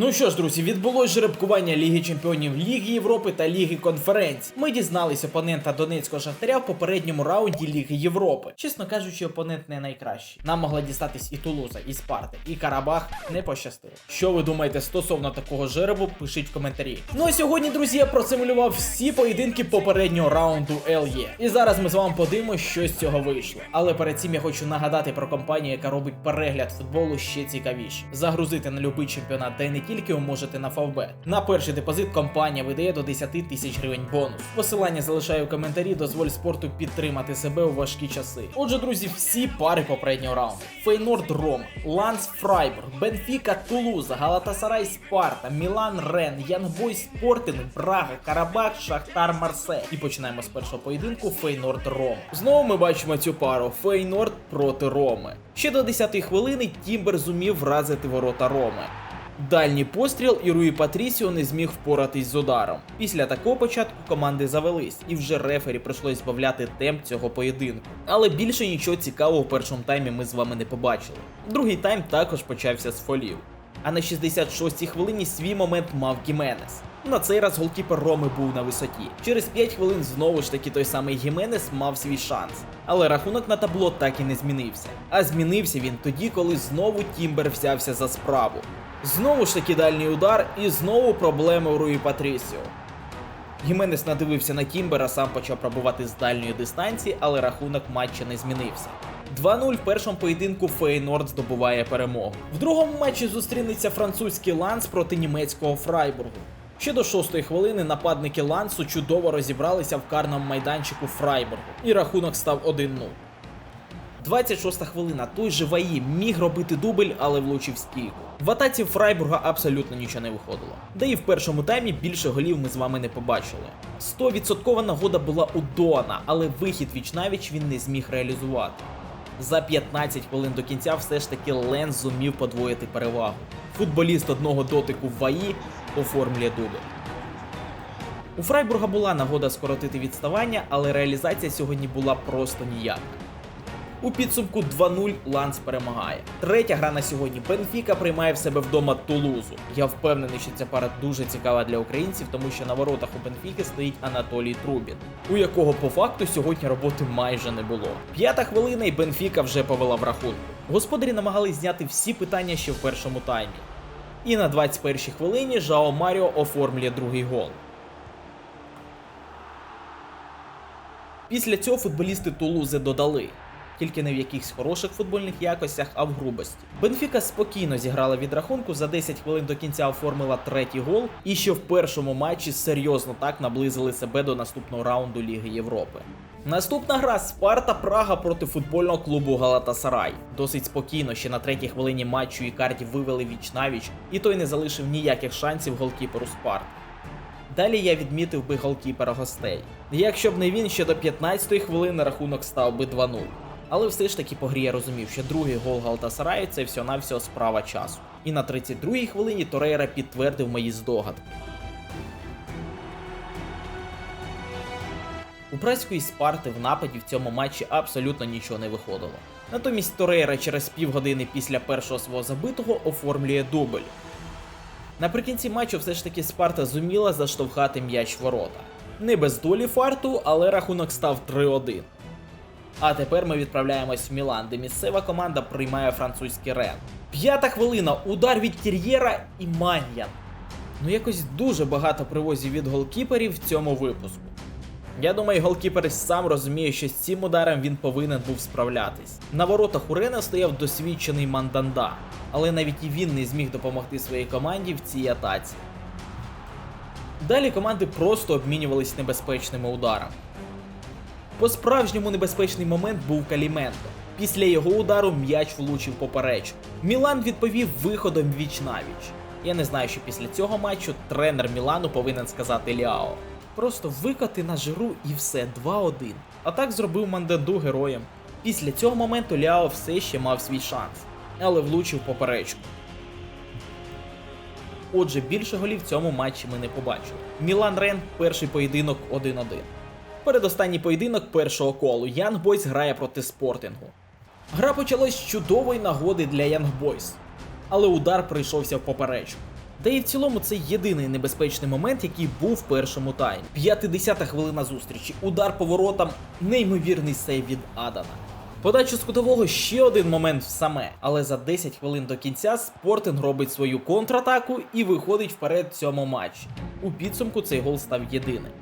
Ну що ж, друзі, відбулось жеребкування Ліги Чемпіонів Ліги Європи та Ліги Конференцій. Ми дізнались опонента Донецького Шахтаря в попередньому раунді Ліги Європи. Чесно кажучи, опонент не найкращий. Нам могла дістатись і Тулуза, і Спарта, і Карабах не пощастило. Що ви думаєте стосовно такого жеребу? Пишіть в коментарі. Ну а сьогодні, друзі, я просимулював всі поєдинки попереднього раунду ЛЄ. І зараз ми з вами подивимося, що з цього вийшло. Але перед цим я хочу нагадати про компанію, яка робить перегляд футболу ще цікавіше. Загрузити на любий чемпіонат, де тільки можете на Фавбет. На перший депозит компанія видає до 10 тисяч гривень бонус. Посилання залишаю в коментарі, дозволь спорту підтримати себе у важкі часи. Отже, друзі, всі пари попереднього раунду: Фейнорд Ром, Ланс Фрайбург, Бенфіка Тулуза, Галатасарай Спарта, Мілан Рен, Янгбой Спортинг, Брага, Карабах, Шахтар Марсе. І починаємо з першого поєдинку Фейнорд Ром. Знову ми бачимо цю пару Фейнорд проти Роми. Ще до 10-ї хвилини Тімбер зумів вразити ворота Роми. Дальній постріл і Руї Патрісіо не зміг впоратись з ударом. Після такого початку команди завелись, і вже рефері прийшлось збавляти темп цього поєдинку. Але більше нічого цікавого в першому таймі ми з вами не побачили. Другий тайм також почався з фолів. А на 66-й хвилині свій момент мав Гіменес. На цей раз голкіпер Роми був на висоті. Через 5 хвилин знову ж таки той самий Гіменес мав свій шанс. Але рахунок на табло так і не змінився. А змінився він тоді, коли знову Тімбер взявся за справу. Знову ж таки дальній удар і знову проблеми у Руї Патрісіо. Гіменес надивився на Тімбера, сам почав пробувати з дальньої дистанції, але рахунок матча не змінився. 2-0 в першому поєдинку Фейнорд здобуває перемогу. В другому матчі зустрінеться французький Ланс проти німецького Фрайбургу. Ще до шостої хвилини нападники Лансу чудово розібралися в карному майданчику Фрайбургу, і рахунок став 1-0. 26 хвилина. Той же Ваї міг робити дубль, але влучив стійку. В атаці Фрайбурга абсолютно нічого не виходило. Да і в першому таймі більше голів ми з вами не побачили. 100% нагода була у Дона, але вихід віч навіч він не зміг реалізувати. За 15 хвилин до кінця все ж таки Ленс зумів подвоїти перевагу. Футболіст одного дотику в Ваї оформлює дубль. У Фрайбурга була нагода скоротити відставання, але реалізація сьогодні була просто ніяка. У підсумку 2-0 Ланс перемагає. Третя гра на сьогодні. Бенфіка приймає в себе вдома Тулузу. Я впевнений, що ця пара дуже цікава для українців, тому що на воротах у Бенфіки стоїть Анатолій Трубін, у якого по факту сьогодні роботи майже не було. П'ята хвилина і Бенфіка вже повела в рахунку. Господарі намагались зняти всі питання ще в першому таймі. І на 21-й хвилині Жао Маріо оформлює другий гол. Після цього футболісти Тулузи додали. Тільки не в якихось хороших футбольних якостях, а в грубості. Бенфіка спокійно зіграла від рахунку, за 10 хвилин до кінця оформила третій гол, і ще в першому матчі серйозно так наблизили себе до наступного раунду Ліги Європи. Наступна гра Спарта Прага проти футбольного клубу Галатасарай. Досить спокійно, ще на третій хвилині матчу Ікарді вивели віч навіч, і той не залишив ніяких шансів голкіперу Спарти. Далі я відмітив би голкіпера гостей. Якщо б не він, ще до 15-ї хвилини рахунок став би 2-0. Але все ж таки по грі я розумів, що другий гол Галтасараю це всього-навсього справа часу. І на 32-й хвилині Торейра підтвердив мої здогадки. У праської Спарти в нападі в цьому матчі абсолютно нічого не виходило. Натомість Торейра через півгодини після першого свого забитого оформлює дубль. Наприкінці матчу все ж таки Спарта зуміла заштовхати м'яч ворота. Не без долі фарту, але рахунок став 3-1. А тепер ми відправляємось в Мілан, де місцева команда приймає французький Рен. П'ята хвилина, удар від Тір'єра і Маньян. Ну якось дуже багато привозів від голкіперів в цьому випуску. Я думаю, голкіпер сам розуміє, що з цим ударом він повинен був справлятись. На воротах у Рена стояв досвідчений Манданда, але навіть і він не зміг допомогти своїй команді в цій атаці. Далі команди просто обмінювались небезпечними ударами. По-справжньому небезпечний момент був Каліменто. Після його удару м'яч влучив поперечку. Мілан відповів виходом віч навіч. Я не знаю, що після цього матчу тренер Мілану повинен сказати Ліао. Просто викоти на жиру і все 2-1. А так зробив Манданду героєм. Після цього моменту Ляо все ще мав свій шанс, але влучив поперечку. Отже, більше голів в цьому матчі ми не побачили. Мілан Рен перший поєдинок 1-1. Передостанній поєдинок першого колу Бойс грає проти спортингу. Гра почалась з чудової нагоди для Янг Бойс, але удар прийшовся в поперечку. Та і в цілому це єдиний небезпечний момент, який був в першому таймі. 50 хвилина зустрічі, удар поворотом, неймовірний сейв від Адана. Подачу з кутового ще один момент в саме, але за 10 хвилин до кінця Спортинг робить свою контратаку і виходить вперед в цьому матчі. У підсумку цей гол став єдиним.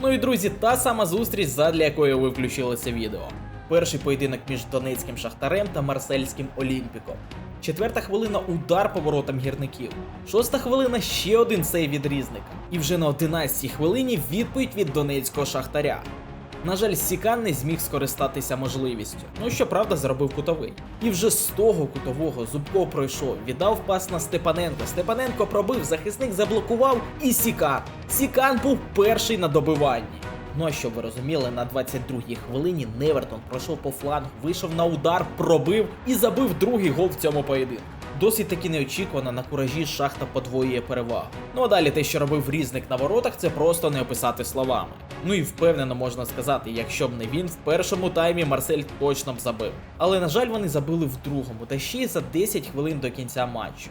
Ну і друзі, та сама зустріч, задля якої ви включили це відео. Перший поєдинок між Донецьким Шахтарем та Марсельським Олімпіком. Четверта хвилина удар поворотам гірників. Шоста хвилина ще один сейв від різника. І вже на 11-й хвилині відповідь від Донецького Шахтаря. На жаль, Сікан не зміг скористатися можливістю. Ну щоправда, зробив кутовий. І вже з того кутового Зубко пройшов, віддав пас на Степаненко. Степаненко пробив, захисник заблокував і Сікан. Сікан був перший на добиванні. Ну а щоб ви розуміли, на 22-й хвилині Невертон пройшов по флангу, вийшов на удар, пробив і забив другий гол в цьому поєдинку. Досить таки неочікувано на куражі шахта подвоює перевагу. Ну а далі те, що робив різник на воротах, це просто не описати словами. Ну і впевнено можна сказати, якщо б не він, в першому таймі Марсель точно б забив. Але на жаль, вони забили в другому, та ще й за 10 хвилин до кінця матчу.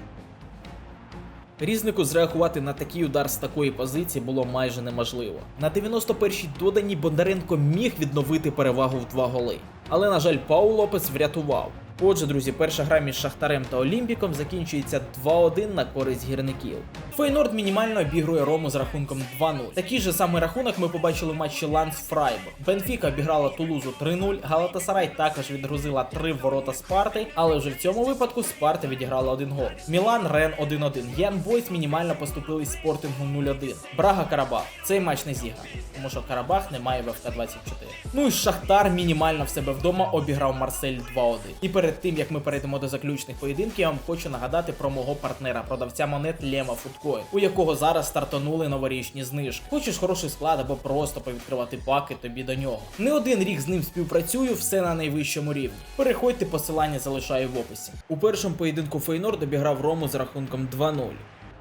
Різнику зреагувати на такий удар з такої позиції було майже неможливо. На 91-й доданій Бондаренко міг відновити перевагу в два голи. Але, на жаль, Пау Лопес врятував. Отже, друзі, перша гра між Шахтарем та Олімпіком закінчується 2-1 на користь гірників. Фейнорд мінімально обігрує Рому з рахунком 2-0. Такий же самий рахунок ми побачили в матчі Ланс Фрайбург. Бенфіка обіграла Тулузу 3-0, Галатасарай також відгрузила 3 ворота Спарти, але вже в цьому випадку Спарта відіграла один гол. Мілан Рен 1-1. Ян Бойс мінімально поступились спортингу 0-1. Брага Карабах. Цей матч не зіграний, тому що Карабах не має ВФК 24. Ну і Шахтар мінімально в себе вдома обіграв Марсель 2-1. І перед тим як ми перейдемо до заключних поєдинків, я вам хочу нагадати про мого партнера, продавця монет Лема Фудкоін, у якого зараз стартанули новорічні знижки. Хочеш хороший склад або просто повідкривати паки тобі до нього. Не один рік з ним співпрацюю, все на найвищому рівні. Переходьте, посилання залишаю в описі. У першому поєдинку Фейнорд обіграв Рому з рахунком 2-0.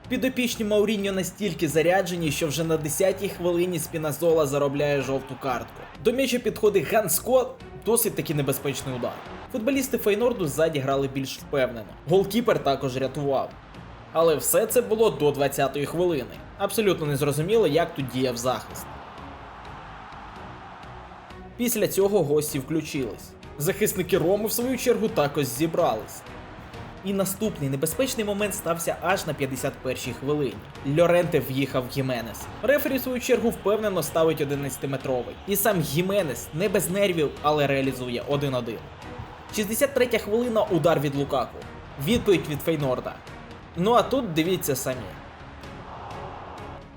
Підопічні Мауріньо настільки заряджені, що вже на 10-й хвилині Спіназола заробляє жовту картку. До м'яча підходить Ганско, досить таки небезпечний удар. Футболісти Фейнорду ззаді грали більш впевнено. Голкіпер також рятував. Але все це було до 20-ї хвилини. Абсолютно не зрозуміло, як тут діяв захист. Після цього гості включились. Захисники Роми, в свою чергу, також зібрались. І наступний небезпечний момент стався аж на 51-й хвилині. Льоренте в'їхав Гіменес. Рефері, в свою чергу, впевнено ставить 11-метровий. І сам Гіменес не без нервів, але реалізує 1-1. 63 хвилина удар від Лукаку. Відповідь від Фейнорда. Ну а тут дивіться самі.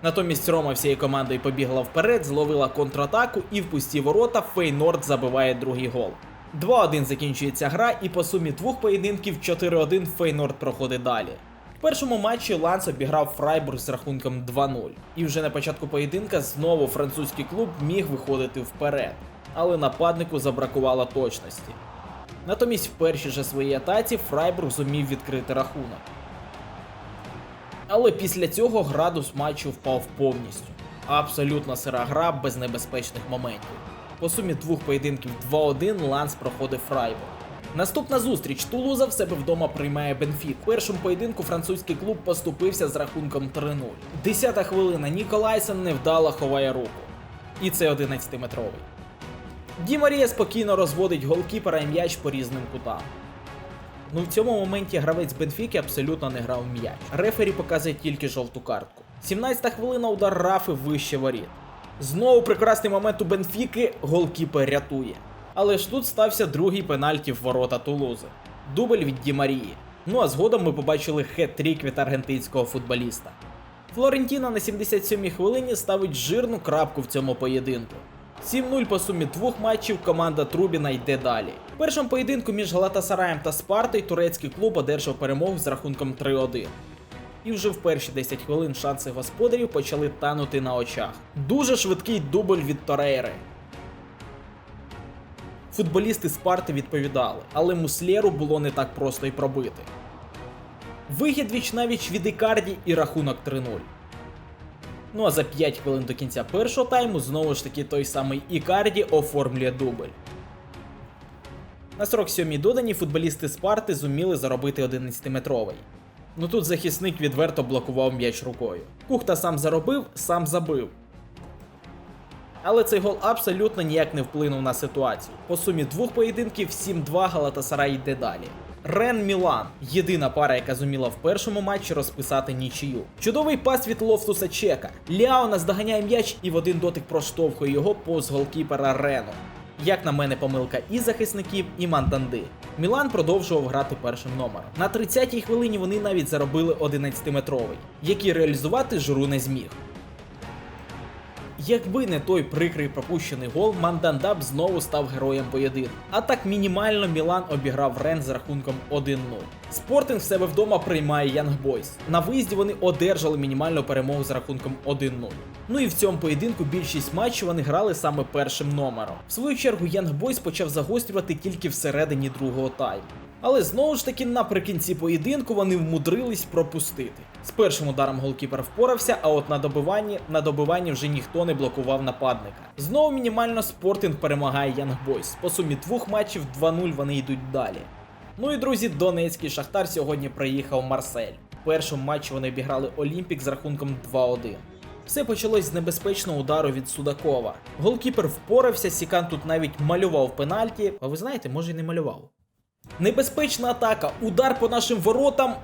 Натомість Рома всією командою побігла вперед, зловила контратаку і в пусті ворота Фейнорд забиває другий гол. 2-1 закінчується гра, і по сумі двох поєдинків 4-1 Фейнорд проходить далі. В першому матчі Ланс обіграв Фрайбург з рахунком 2-0. І вже на початку поєдинка знову французький клуб міг виходити вперед, але нападнику забракувало точності. Натомість в першій же своїй атаці Фрайбург зумів відкрити рахунок. Але після цього градус матчу впав повністю. Абсолютно сира гра без небезпечних моментів. По сумі двох поєдинків 2-1 Ланс проходив Фрайбург. Наступна зустріч Тулуза в себе вдома приймає Бенфік. В першому поєдинку французький клуб поступився з рахунком 3-0. Десята хвилина Ніколайсен невдало ховає руку. І це 11-метровий. Ді Марія спокійно розводить голкіпера і м'яч по різним кутам. Ну в цьому моменті гравець Бенфіки абсолютно не грав м'яч. Рефері показує тільки жовту картку. 17-та хвилина удар Рафи вище воріт. Знову прекрасний момент у Бенфіки, голкіпер рятує. Але ж тут стався другий пенальті в ворота Тулузи. Дубль від Ді Марії. Ну а згодом ми побачили хет-трік від аргентинського футболіста. Флорентіно на 77-й хвилині ставить жирну крапку в цьому поєдинку. 7-0 по сумі двох матчів команда Трубіна йде далі. В першому поєдинку між Галатасараєм та Спартою турецький клуб одержав перемогу з рахунком 3-1. І вже в перші 10 хвилин шанси господарів почали танути на очах. Дуже швидкий дубль від Торейри. Футболісти Спарти відповідали, але Муслєру було не так просто й пробити. Вихід віч навіч від Ікарді і рахунок 3-0. Ну а за 5 хвилин до кінця першого тайму знову ж таки той самий Ікарді оформлює дубль. На 47-й додані футболісти Спарти зуміли заробити 11-метровий. Ну тут захисник відверто блокував м'яч рукою. Кухта сам заробив, сам забив. Але цей гол абсолютно ніяк не вплинув на ситуацію. По сумі двох поєдинків 7-2 Галатасарай йде далі. Рен Мілан єдина пара, яка зуміла в першому матчі розписати нічию. Чудовий пас від Лофтуса Чека. Ляо наздоганяє м'яч і в один дотик проштовхує його повз голкіпера Рену. Як на мене, помилка і захисників, і Мантанди. Мілан продовжував грати першим номером. На 30-й хвилині вони навіть заробили 11-метровий, який реалізувати Жиру не зміг. Якби не той прикрий пропущений гол, Мандандаб знову став героєм поєдинку. А так мінімально Мілан обіграв Рен з рахунком 1-0. Спортинг в себе вдома приймає Янг Бойс. На виїзді вони одержали мінімальну перемогу з рахунком 1-0. Ну і в цьому поєдинку більшість матчів вони грали саме першим номером. В свою чергу Янг Бойс почав загострювати тільки всередині другого тайму. Але знову ж таки наприкінці поєдинку вони вмудрились пропустити. З першим ударом голкіпер впорався, а от на добиванні на добиванні вже ніхто не блокував нападника. Знову мінімально спортинг перемагає Янг Бойс. По сумі двох матчів 2-0 вони йдуть далі. Ну і друзі, Донецький Шахтар сьогодні приїхав Марсель. В першому матчі вони обіграли Олімпік з рахунком 2-1. Все почалось з небезпечного удару від Судакова. Голкіпер впорався, Сікан тут навіть малював пенальті. А ви знаєте, може й не малював. Небезпечна атака, удар по нашим воротам.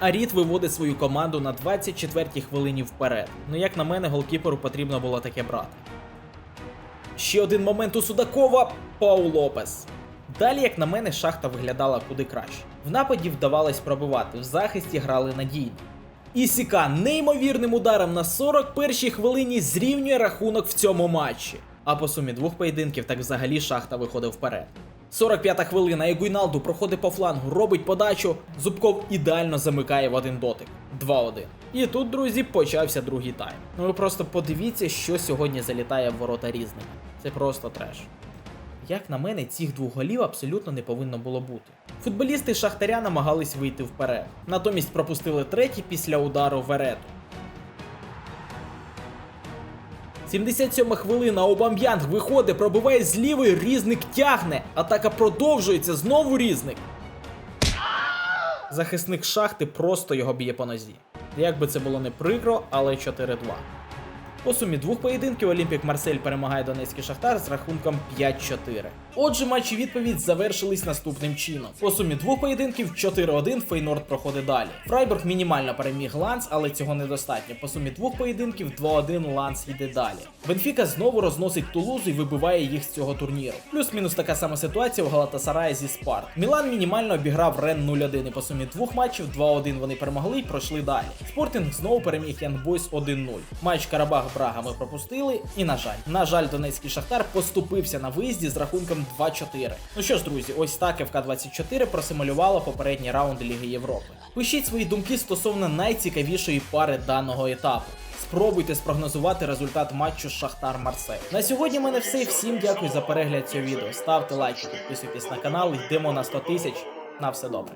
Аріт виводить свою команду на 24-й хвилині вперед. Ну, як на мене, голкіперу потрібно було таке брати. Ще один момент у Судакова Пау Лопес. Далі, як на мене, шахта виглядала куди краще. В нападі вдавалось пробивати, в захисті грали надійно. Ісіка неймовірним ударом на 41-й хвилині зрівнює рахунок в цьому матчі. А по сумі двох поєдинків так взагалі шахта виходив вперед. 45-та хвилина, і Гуйналду проходить по флангу, робить подачу. Зубков ідеально замикає в один дотик. 2-1. І тут, друзі, почався другий тайм. Ну ви просто подивіться, що сьогодні залітає в ворота різними. Це просто треш. Як на мене, цих двох голів абсолютно не повинно було бути. Футболісти Шахтаря намагались вийти вперед, натомість пропустили третій після удару Верету. 77 хвилина, Обам'янг виходить, пробиває з лівої, різник тягне. Атака продовжується, знову різник. Захисник шахти просто його б'є по нозі. Як би це було не прикро, але 4-2. По сумі двох поєдинків Олімпік Марсель перемагає Донецький Шахтар з рахунком 5-4. Отже, матчі відповідь завершились наступним чином. По сумі двох поєдинків 4-1 Фейнорд проходить далі. Фрайбург мінімально переміг Ланс, але цього недостатньо. По сумі двох поєдинків 2-1 Ланс йде далі. Бенфіка знову розносить Тулузу і вибиває їх з цього турніру. Плюс-мінус така сама ситуація у Галатасараї зі Спарт. Мілан мінімально обіграв Рен 0-1 і по сумі двох матчів 2-1 вони перемогли і пройшли далі. Спортинг знову переміг Ян Бойс 1-0. Матч Карабах Брага ми пропустили. І на жаль, на жаль, Донецький Шахтар поступився на виїзді з рахунком 2-4. Ну що ж, друзі, ось так ФК-24 просимулювало попередній раунд Ліги Європи. Пишіть свої думки стосовно найцікавішої пари даного етапу. Спробуйте спрогнозувати результат матчу Шахтар Марсель. На сьогодні в мене все. Всім дякую за перегляд цього відео. Ставте лайки, підписуйтесь на канал, йдемо на 100 тисяч. На все добре.